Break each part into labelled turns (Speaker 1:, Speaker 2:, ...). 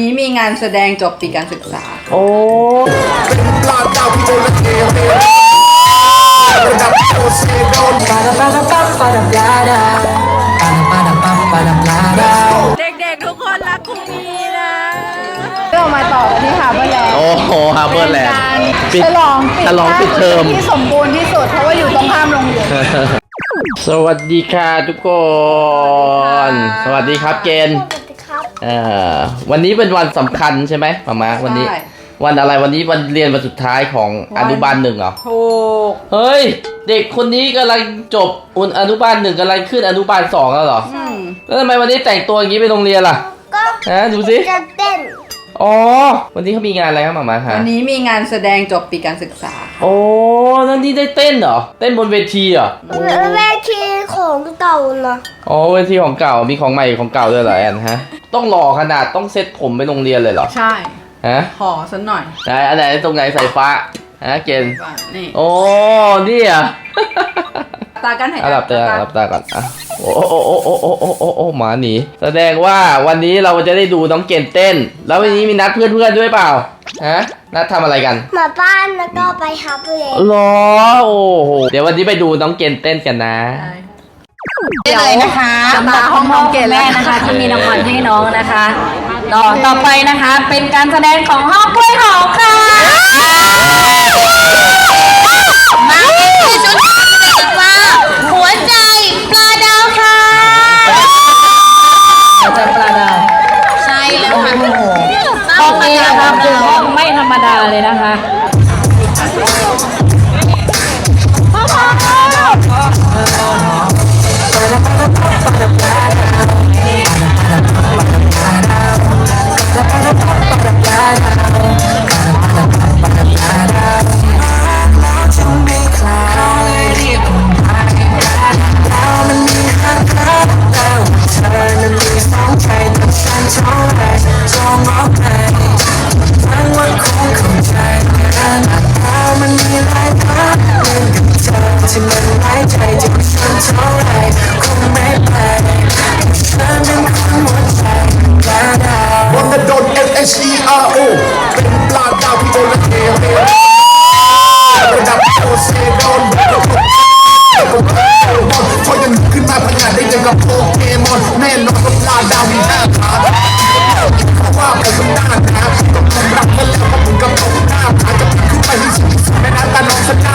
Speaker 1: นี้มีงานแสดงจบปีการศึกษา
Speaker 2: โอ้
Speaker 3: ปลาดาวที่โดนละเทเทระดับโอเซโดน
Speaker 1: เด็กๆทุกคนรักคุณมีนะเรามาต่อกันที่ฮาร์เบอร์แลนด์
Speaker 2: โอ้โหฮาร์เบอร์แลนด์
Speaker 1: เป็นการฉลองปิด
Speaker 2: ฉลองปิดเทอม
Speaker 1: ที่สมบูรณ์ที่สุดเพราะว่าอยู่ตรงข้ามโรงเรียน
Speaker 2: สวัสดีค่ะทุกคน สวัสดีครับเกณฑ์ เอ่อวันนี้เป็นวันสำคัญใช่ไหมมามาวันนี้
Speaker 1: ใช่
Speaker 2: วันอะไรวันนี้วันเรียนวันสุดท้ายของ
Speaker 1: วั
Speaker 2: อนนุบาลหนึ่งเหรอ
Speaker 1: ถูก
Speaker 2: เฮ้ย เด็กคนนี้กำลังจบอุนอนุบาลหนึ่งกำลังขึ้นอนุบาลสองแล้วเหรอ
Speaker 1: อืม
Speaker 2: แล้วทำไมวันนี้แต่งตัวอย่างนี้ไปโรงเรียนล่ะ
Speaker 4: ก็
Speaker 2: ฮะดูสิ
Speaker 4: จะเต้น
Speaker 2: อ๋อ วันนี้เขามีงานอะไรครับหมามาคะ
Speaker 1: วันนี้มีงานแสดงจบปีการศึกษา
Speaker 2: โอ้นั่นนี่ได้เต้นเหรอ เต้นบนเวทีเหรอ
Speaker 4: เวทีของเก่านะ
Speaker 2: อ๋อเวทีของเก่า มีของใหม่ของเก่าด้วยเหรอแอนฮะ ต้องหล่อขนาดต้องเซ็ตผมไปโรงเรียนเลยเหรอ
Speaker 1: ใช่
Speaker 2: ฮะ
Speaker 1: ขอสักหน่อย
Speaker 2: ไหนอันไหนตรงไหนสายฟ้า ฮะ เกณฑ์
Speaker 1: นี่
Speaker 2: โอ้ นี่อะ
Speaker 1: ตากันหายใจ
Speaker 2: อะหลับตาหลับตาก่อนอะ โอ้โอ้โอ้โอ้โอ้โอ้โอ้โอ้หมาหนีแสดงว่าวันนี้เราจะได้ดูน้องเกณฑ์เต้น แล้ววันนี้มีนัดเพื่อนๆด้วยเปล่าฮะนัดทำอะไรกัน
Speaker 4: มาบ้านแล้วก็ไปฮับเลย
Speaker 2: หรอโอ้โหเดี๋ยววันนี้ไปดูน้องเกณฑ์เต้นกันนะ
Speaker 1: ได้เลยนะคะ
Speaker 5: สำหรับห้องน้องเกแม่นะคะ ที่มีรางวัลให้น้องนะคะ ต่อต่อไปนะคะเป็นการแสดงของห้องกล้วยหอมค่ะมา เลยนะคะ
Speaker 3: พังงานได้ยังกับโปเกมอนแน่นอนว่าปลาดาวมีห้าขาเขาว่าผมมันน่าหนาต้องผมรักมันแล้วผมกับผมหน้าผาจะขึ้นไปที่สุดแม่น้ำตาน้องสนา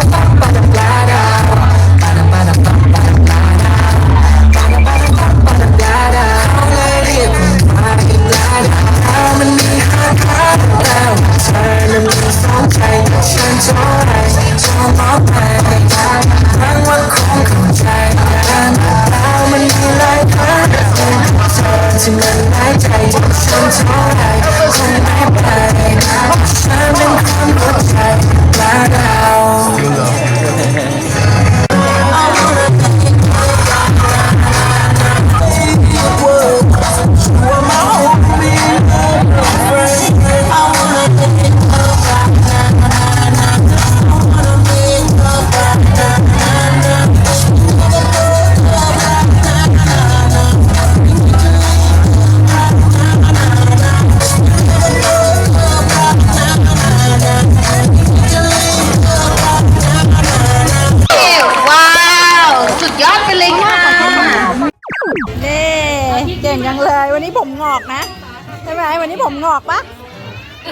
Speaker 3: วันนี้
Speaker 1: ผมงอกปะ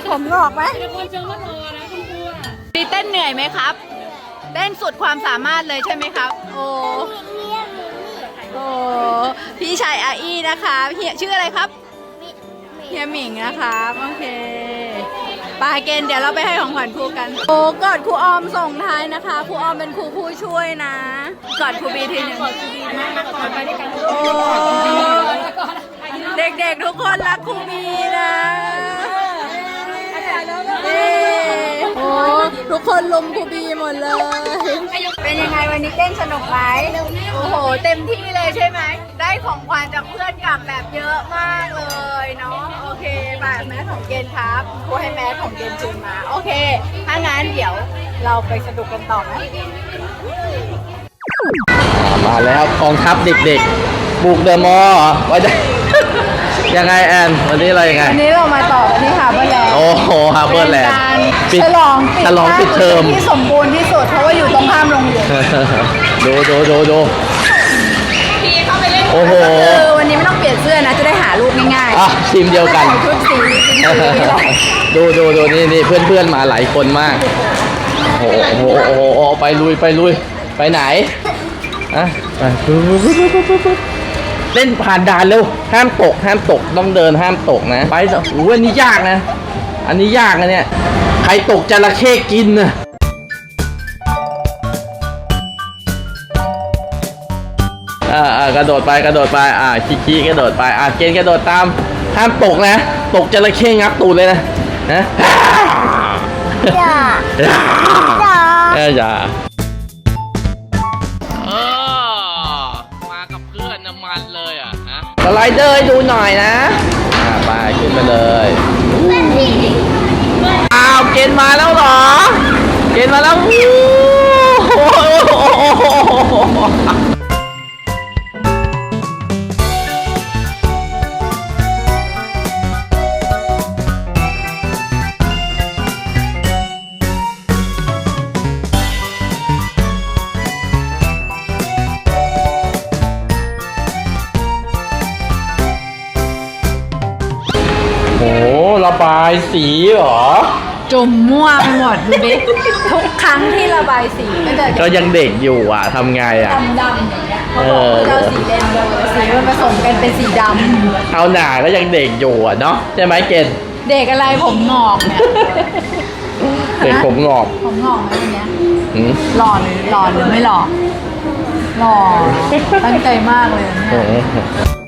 Speaker 1: ผมงอกไหมดีเต้นเหนื่อยไหมครับ เต้นสุดความสามารถเลยใช่ไหมครับ โอ้โอ้พี่ชายอาอี้นะคะเฮียชื่ออะไรครับเฮียหมิงนะครับโอเคปาเกณฑ์เดี๋ยวเราไปให้ของขวัญครูกัน โอ้กอดครูออมส่งท้ายนะคะครูออมเป็นครูผู้ช่วยนะกอดครูบีทีหนึ่งโอ้ เด็กๆทุกคนรักครูบีนะเย้โอ้ทุกคนลุมครูบีหมดเลย เป็นยังไงวันนี้เต้นสนุกไหมโอ้โห เต็มที่เลยใช่ไหม ได้ของขวัญจากเพื่อนกลับแบบเยอะมากเลยเนาะ โอเคแบบแมสของเกณฑ์ครับครูให้แมสของเกณฑ์คืนมา โอเค ถ้างั้นเดี๋ยวเราไปสนุกกันต่อไหม
Speaker 2: อ่ามาแล้วกองทัพเด็กๆ บุกเดอะมอลล์เหรอว่าจะ ยังไงแอนวันนี้อะไรยังไง
Speaker 1: วันนี้เรามาต่อกันที่ฮาร์เบอร์แลนด์
Speaker 2: โอ้โหฮาร์เบอร์แลนด์
Speaker 1: เป็นการฉลองปิด
Speaker 2: ฉลองปิดเทอม
Speaker 1: ที่สมบูรณ์ที่สุดเพราะว่าอยู่ตรงข้ามโรงเรียน
Speaker 2: ดูดูดูดูโอ้โห
Speaker 1: ก็คือวันนี้ไม่ต้องเปลี่ยนเสื้อนะจะได้หารูปง่ายๆ
Speaker 2: อะทีมเดียวกัน
Speaker 1: ใส่ชุดสีสีนี่แหละ
Speaker 2: ดูดูดูนี่นี่เพื่อนเพื่อนๆมาหลายคนมากโอ้โหโอ้โหโอ้โหโอ้โหไปลุยไปลุยไปไหนอะไปปุ๊บปุ๊บปุ๊บปุ๊บปุ๊บปุ๊บ เล่นผ่านด่านเร็วห้ามตกห้ามตกต้องเดินห้ามตกนะ ไปโอ้โหอันนี้ยากนะ อันนี้ยากนะเนี่ยใครตกจระเข้กินนะอ่าอ่ากระโดดไปกระโดดไปอ่าคิคิกระโดดไปอ่าเกณฑ์กระโดดตามห้ามตกนะ ตกจระเข้งับตูดเลยนะนะ
Speaker 4: จ้าจ้า
Speaker 2: เอ้ยจ้า ไลเดอร์ให้ดูหน่อยนะอ่าไปขึ้นไปเลยอ้าวเกณฑ์มาแล้วเหรอ เกณฑ์มาแล้วายสีเหรอ
Speaker 1: จุ่มมั่วไปหมดดูดิทุกครั้งที่ระบายสีก็จะ
Speaker 2: ก็ยังเด็กอยู่อะทำไงอะ
Speaker 1: ดำๆอย่างเงี้ยเขาบอกว่าจะเอาสีเรนโบว์แต่สีมันผสมกันเป็นสีด
Speaker 2: เอาหนาก็ยังเด็กอยู่อะเนาะใช่ไหมเกณฑ์ำ
Speaker 1: เด็กอะไรผมงอกเนี่ย
Speaker 2: เด็กผมงอก
Speaker 1: ผมงอกไหมวันเนี้ย
Speaker 2: หืม
Speaker 1: หล่อหรือหล่อหรือไม่หล่อหล่อตั้งใจมากเลย
Speaker 2: โอ้
Speaker 1: เนี่ย
Speaker 2: โห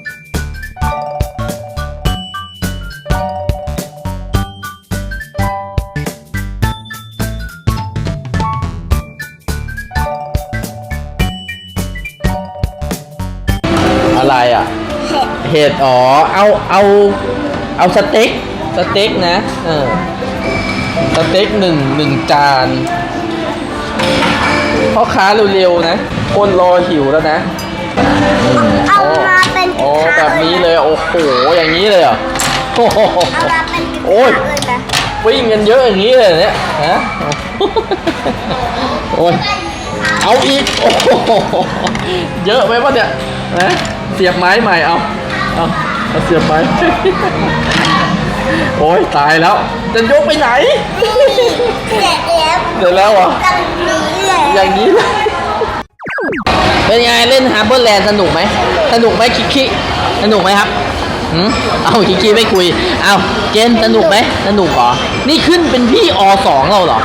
Speaker 2: อะไรอะ เห็ดอ๋อ เอาเอาเอาสเต็กสเต็กนะ เออสเต็กหนึ่งหนึ่งจานพ่อค้าเร็วๆนะ คนรอหิวแล้วนะ
Speaker 4: เอามาเป็น
Speaker 2: โอ้แบบนี้เลย โอ้โห อย่างนี้เลยเหรอโอ้โห
Speaker 4: เอามาเป็น
Speaker 2: โอ้ย
Speaker 4: เลยนะ
Speaker 2: วิ่งกันเยอะอย่างนี้เลยเนี่ยฮะโอ้ย เอาอีก โอ้โหเยอะไหมวะเนี่ยนะเสียบไม้ใหม่เอาเอาเอาเสียบไม้ โอ้ยตายแล้ว จะยกไปไหน
Speaker 4: เสร็จแล้ว
Speaker 2: เสร็จแล้วเหรอ
Speaker 4: ตรงนี้เลย
Speaker 2: อย่างนี้เลยเป็นไงเล่นฮาร์เบอร์แลนด์สนุกไหม สนุกไหมคิคิสนุกไหมครับหืมเอาคิคิไม่คุย เอาเจนสนุกไหม สนุกเหรอ นี่ขึ้นเป็นพี่อสองเราเหรอ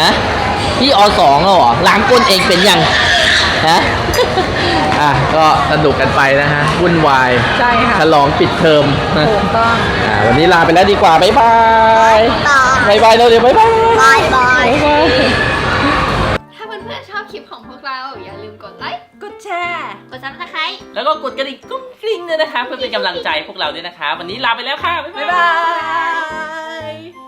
Speaker 2: ฮะ พี่อสองเราเหรอล้างก้นเองเป็นยังฮะอะก็สนุกกันไปนะฮะวุ่นวาย
Speaker 1: ใช่ค่ะ
Speaker 2: ฉลองปิดเทอมนะ
Speaker 1: ถูกต้อง
Speaker 2: อ่าวันนี้ลาไปแล้วดีกว่าบ๊ายบาย
Speaker 4: บาย
Speaker 2: บ๊ายบายเร็วๆบ๊ายบาย
Speaker 4: บายบาย
Speaker 2: บ๊ายบาย
Speaker 6: ถ้าเพื่อนๆชอบคลิปของพวกเรา อย่าลืมกดไลค์
Speaker 1: กดแชร์
Speaker 6: กดซับสไครต์
Speaker 7: แล้วก็กดกระดิ่งกุ้งกริ้งด้วยนะคะ เพื่อเป็นกำลังใจพวกเราด้วยนะคะ วันนี้ลาไปแล้วค่ะ บ๊าย
Speaker 1: บ๊าย
Speaker 7: บา
Speaker 1: บาย ย